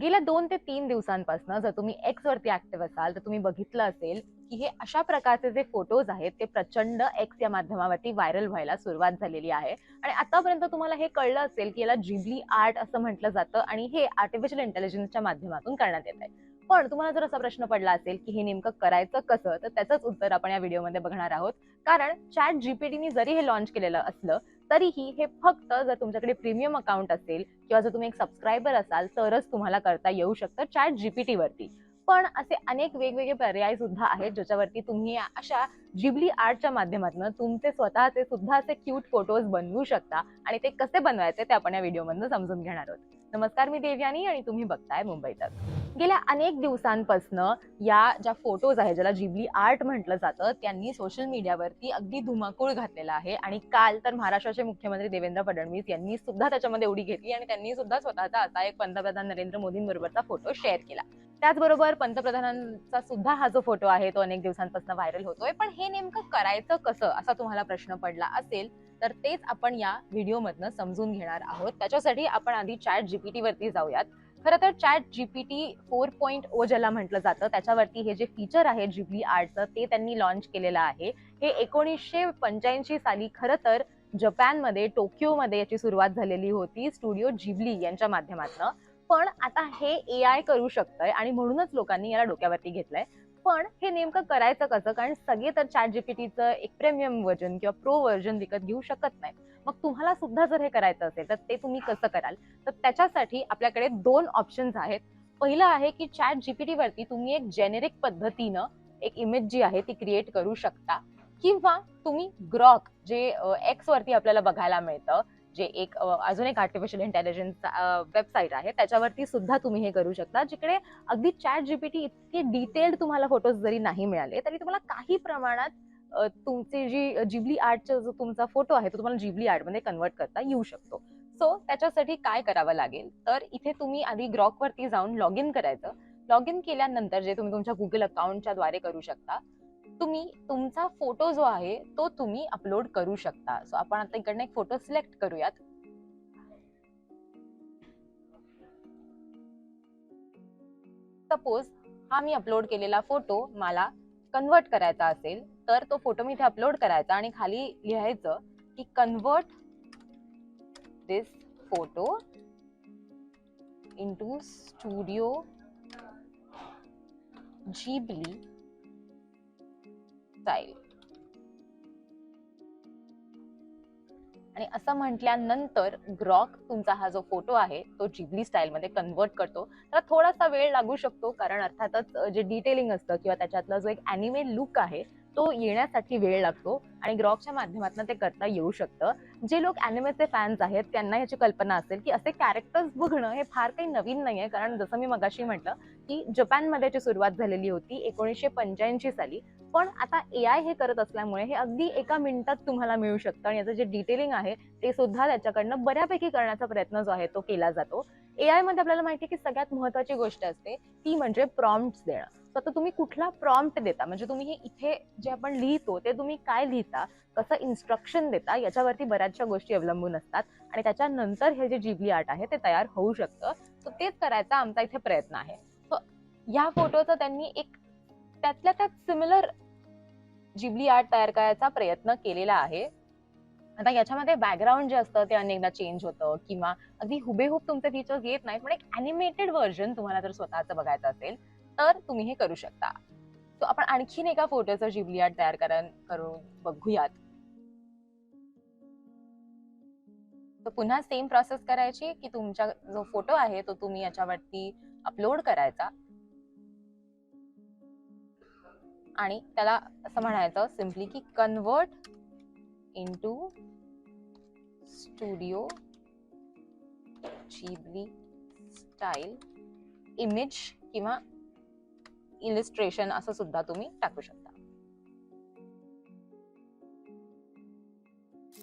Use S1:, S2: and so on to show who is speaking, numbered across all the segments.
S1: गेल्या दोन ते तीन दिवसांपासून जर तुम्ही एक्स वरती ऍक्टिव्ह असाल तर तुम्ही बघितलं असेल की हे अशा प्रकारचे जे फोटोज आहेत ते प्रचंड एक्स या माध्यमावरती व्हायरल व्हायला सुरुवात झालेली आहे. आणि आतापर्यंत तुम्हाला हे कळलं असेल की याला जिबली आर्ट असं म्हटलं जातं आणि हे आर्टिफिशियल इंटेलिजन्सच्या माध्यमातून करण्यात येत आहे पण तुम्हाला जर असा प्रश्न पडला असेल की हे नेमकं करायचं कसं तर त्याचंच उत्तर आपण या व्हिडिओमध्ये बघणार आहोत. कारण चॅट जीपीटीने जरी हे लॉन्च केलेलं असलं तरीही हे फक्त जर तुमच्याकडे प्रीमियम अकाउंट असेल किंवा जर तुम्ही एक सबस्क्रायबर असाल तरच तुम्हाला करता येऊ शकतं चॅट जीपीटी वरती पण असे अनेक वेगवेगळे पर्याय सुद्धा आहेत ज्याच्यावरती तुम्ही अशा जिबली आर्टच्या माध्यमातून तुमचे स्वतःचे सुद्धा असे क्यूट फोटोज बनवू शकता आणि ते कसे बनवायचे ते आपण या व्हिडिओमधून समजून घेणार आहोत. नमस्कार मी देवयानी आणि तुम्ही बघताय मुंबईतच गेल्या अनेक दिवसांपासून या ज्या फोटोज आहेत ज्याला जिबली आर्ट म्हटलं जातं त्यांनी सोशल मीडियावरती अगदी धुमाकूळ घातलेला आहे. आणि काल तर महाराष्ट्राचे मुख्यमंत्री देवेंद्र फडणवीस यांनी सुद्धा त्याच्यामध्ये उडी घेतली आणि त्यांनी सुद्धा स्वतःचा असा एक पंतप्रधान नरेंद्र मोदींबरोबरचा फोटो शेअर केला. त्याचबरोबर पंतप्रधानांचा सुद्धा हा जो फोटो आहे तो अनेक दिवसांपासून व्हायरल होतोय. पण हे नेमकं करायचं कसं असा तुम्हाला प्रश्न पडला असेल तर तेच आपण या व्हिडिओमधनं समजून घेणार आहोत. त्याच्यासाठी आपण आधी चॅट जीपीटी वरती जाऊयात. खरं तर chat GPT four point O ज्याला म्हटलं जातं त्याच्यावरती हे जे फीचर आहे जिबली आर्टचं ते त्यांनी लॉन्च केलेलं आहे. हे एकोणीसशे पंच्याऐंशी साली खरं तर जपानमध्ये टोकियोमध्ये याची सुरुवात झालेली होती स्टुडिओ जिबली यांच्या माध्यमातनं. पण आता हे ए आय करू शकतंय आणि म्हणूनच लोकांनी याला डोक्यावरती घेतलंय. पण हे नेमकं करायचं कसं? कारण सगळे तर चॅट जीपीटीचं एक प्रीमियम व्हर्जन किंवा प्रो व्हर्जन विकत घेऊ शकत नाही मग तुम्हाला सुद्धा जर हे करायचं असेल तर ते तुम्ही कसं कराल? तर त्याच्यासाठी आपल्याकडे दोन ऑप्शन्स आहेत. पहिलं आहे की चॅट जीपीटी वरती तुम्ही एक जेनेरिक पद्धतीनं एक इमेज जी आहे ती क्रिएट करू शकता. किंवा तुम्ही ग्रॉक जे एक्स वरती आपल्याला बघायला मिळतं जे एक अजून एक आर्टिफिशियल इंटेलिजन्स वेबसाईट आहे त्याच्यावरती सुद्धा तुम्ही हे करू शकता. जिकडे अगदी चॅट जीपीटी इतके डिटेल्ड तुम्हाला फोटोज जरी नाही मिळाले तरी तुम्हाला काही प्रमाणात तुमची जी जिबली आर्टचा जो तुमचा फोटो आहे तो तुम्हाला जिबली आर्टमध्ये कन्वर्ट करता येऊ शकतो. सो त्याच्यासाठी काय करावं लागेल? तर इथे तुम्ही आधी ग्रॉकवरती जाऊन लॉग इन करायचं. लॉग इन केल्यानंतर जे तुम्ही तुमच्या गुगल अकाउंटच्या द्वारे करू शकता तुम्ही तुमचा फोटो जो आहे तो तुम्ही अपलोड करू शकता. सो आपण आता इकडनं एक फोटो सिलेक्ट करूयात. सपोज हा मी अपलोड केलेला फोटो मला कन्वर्ट करायचा असेल तर तो फोटो मी इथे अपलोड करायचा आणि खाली लिहायचं की convert this photo into studio Ghibli style आणि असं म्हटल्यानंतर ग्रॉक तुमचा हा जो फोटो आहे तो जिबली स्टाईलमध्ये कन्वर्ट करतो. तर थोडासा वेळ लागू शकतो कारण अर्थातच जे डिटेलिंग असतं किंवा त्याच्यातला जो एक अॅनिमे लुक आहे तो येण्यासाठी वेळ लागतो आणि ग्रॉकच्या माध्यमातून ते करता येऊ शकतं. जे लोक अॅनिमेचे फॅन्स आहेत त्यांना याची कल्पना असेल की असे कॅरेक्टर्स बघणं हे फार काही नवीन नाहीये. कारण जसं मी मगाशी म्हटलं की जपानमध्ये याची सुरुवात झालेली होती एकोणीसशे पंच्याऐंशी साली. पण आता ए आय हे करत असल्यामुळे हे अगदी एका मिनिटात तुम्हाला मिळू शकतं आणि याचं जे डिटेलिंग आहे ते सुद्धा त्याच्याकडनं बऱ्यापैकी करण्याचा प्रयत्न जो आहे तो केला जातो. ए आयमध्ये आपल्याला माहिती आहे की सगळ्यात महत्वाची गोष्ट असते ती म्हणजे प्रॉम्प्ट देणं. तर आता तुम्ही कुठला प्रॉम्प्ट देता? म्हणजे तुम्ही हे इथे जे आपण लिहितो ते तुम्ही काय लिहिता? कसं इन्स्ट्रक्शन देता? याच्यावरती बऱ्याचशा गोष्टी अवलंबून असतात. आणि त्याच्यानंतर हे जे जिबली आर्ट आहे ते तयार होऊ शकतं. तर तेच करायचा आमचा इथे प्रयत्न आहे. So, ह्या फोटोचं त्यांनी एक त्यातल्या त्यात सिमिलर जिबली आर्ट तयार करायचा प्रयत्न केलेला आहे. आता याच्यामध्ये बॅकग्राऊंड जे असतं ते अनेकदा चेंज होतं किंवा अगदी हुबेहूब तुमचे फीचर्स येत नाहीत पण एक अॅनिमेटेड व्हर्जन तुम्हाला जर स्वतःचं बघायचं असेल तर तुम्ही हे करू शकता. तो आपण आणखीन एका फोटोचं जिबली आर्ट तयार करून करून बघूयात. तर पुन्हा सेम प्रोसेस करायची की तुमचा जो फोटो आहे तो तुम्ही याच्यावरती अपलोड करायचा. आणि त्याला असं म्हणायचं सिम्पली की convert into studio Ghibli style image किंवा इलिस्ट्रेशन असं सुद्धा तुम्ही टाकू शकता.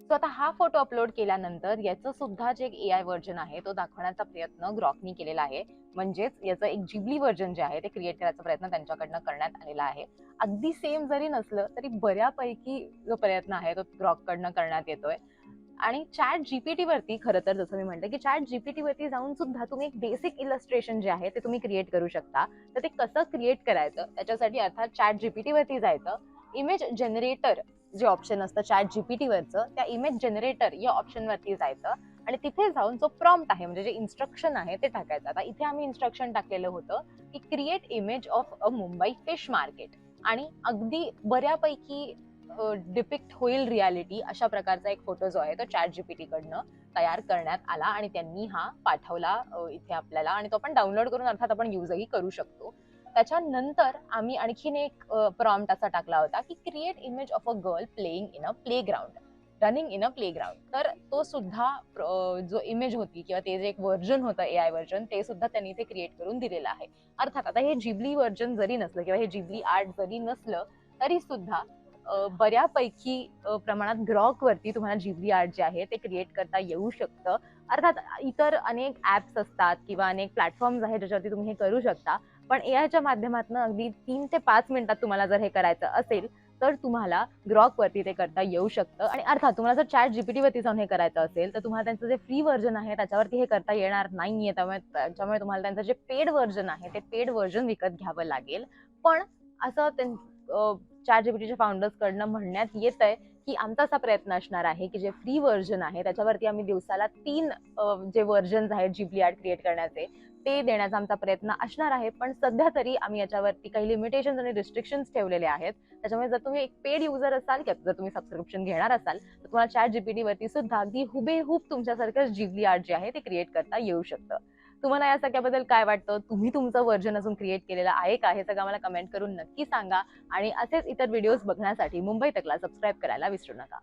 S1: सो आता हा फोटो अपलोड केल्यानंतर याचं सुद्धा जे ए आय व्हर्जन आहे तो दाखवण्याचा प्रयत्न ग्रॉकनी केलेला आहे. म्हणजेच याचं एक जिबली व्हर्जन जे आहे ते क्रिएट करायचा प्रयत्न त्यांच्याकडनं करण्यात आलेला आहे. अगदी सेम जरी नसलं तरी बऱ्यापैकी जो प्रयत्न आहे तो ग्रॉककडनं करण्यात येतोय. आणि चॅट जीपीटी वरती खरं तर जसं मी म्हणते की चॅट जीपीटी वरती जाऊन सुद्धा तुम्ही एक बेसिक इलस्ट्रेशन जे आहे ते तुम्ही क्रिएट करू शकता. तर ते कसं क्रिएट करायचं? त्याच्यासाठी अर्थात चॅट जीपीटी वरती जायचं. इमेज जनरेटर जे ऑप्शन असतं चॅट जीपीटी वरचं त्या इमेज जनरेटर या ऑप्शन वरती जायचं. आणि तिथे जाऊन जो प्रॉम्प्ट आहे म्हणजे जे इन्स्ट्रक्शन आहे ते टाकायचं. आता इथे आम्ही इन्स्ट्रक्शन टाकलेलं होतं की create image of a Mumbai fish market आणि अगदी बऱ्यापैकी डिपिक्ट होईल रियालिटी अशा प्रकारचा एक फोटो जो आहे तो चॅट जीपीटी कडनं तयार करण्यात आला आणि त्यांनी हा पाठवला इथे आपल्याला आणि तो आपण डाउनलोड करून अर्थात आपण युजही करू शकतो. त्याच्यानंतर आम्ही आणखीन एक प्रॉम्प्ट असा टाकला होता की create image of a girl playing in a playground running in a playground तर तो सुद्धा जो इमेज होती किंवा ते जे एक व्हर्जन होतं ए आय व्हर्जन ते सुद्धा त्यांनी ते क्रिएट करून दिलेलं आहे. अर्थात आता हे जिबली व्हर्जन जरी नसलं किंवा हे जिबली आर्ट जरी नसलं तरी सुद्धा बऱ्यापैकी प्रमाणात ग्रॉकवरती तुम्हाला जिबली आर्ट जे आहे ते क्रिएट करता येऊ शकतं. अर्थात इतर अनेक ॲप्स असतात किंवा अनेक प्लॅटफॉर्म्स आहेत ज्याच्यावरती तुम्ही हे करू शकता. पण ए आयच्या माध्यमातून अगदी तीन ते पाच मिनिटात तुम्हाला जर हे करायचं असेल तर तुम्हाला ग्रॉकवरती ते करता येऊ शकतं. आणि अर्थात तुम्हाला जर चॅट जीपीटीवरती जाऊन हे करायचं असेल तर तुम्हाला त्यांचं जे फ्री व्हर्जन आहे त्याच्यावरती हे करता येणार नाहीये. त्यामुळे त्याच्यामुळे तुम्हाला त्यांचं जे पेड व्हर्जन आहे ते पेड व्हर्जन विकत घ्यावं लागेल. पण असं त्यां जीपीटीच्या फाउंडर्स कडनं म्हणण्यात येत आहे की आमचा असा प्रयत्न असणार आहे की जे फ्री व्हर्जन आहे त्याच्यावरती आम्ही दिवसाला तीन जे व्हर्जन्स आहेत जिबली आर्ट क्रिएट करण्याचे ते देण्याचा आमचा प्रयत्न असणार आहे. पण सध्या तरी आम्ही याच्यावरती काही लिमिटेशन्स आणि रिस्ट्रिक्शन्स ठेवलेले आहेत. त्याच्यामुळे जर तुम्ही एक पेड युजर असाल किंवा जर तुम्ही सबस्क्रिप्शन घेणार असाल तर तुम्हाला चॅट जीपीटी वरती सुद्धा अगदी हुबेहूब तुमच्यासारखंच जिबली आर्ट जे आहे ते क्रिएट करता येऊ शकतं. तुम्हाला या सगळ्याबद्दल काय वाटतं? तुम्ही तुमचं व्हर्जन अजून क्रिएट केलेलं आहे का? हे सगळं मला कमेंट करून नक्की सांगा. आणि असेच इतर व्हिडिओज बघण्यासाठी मुंबई तकला सबस्क्राईब करायला विसरू नका.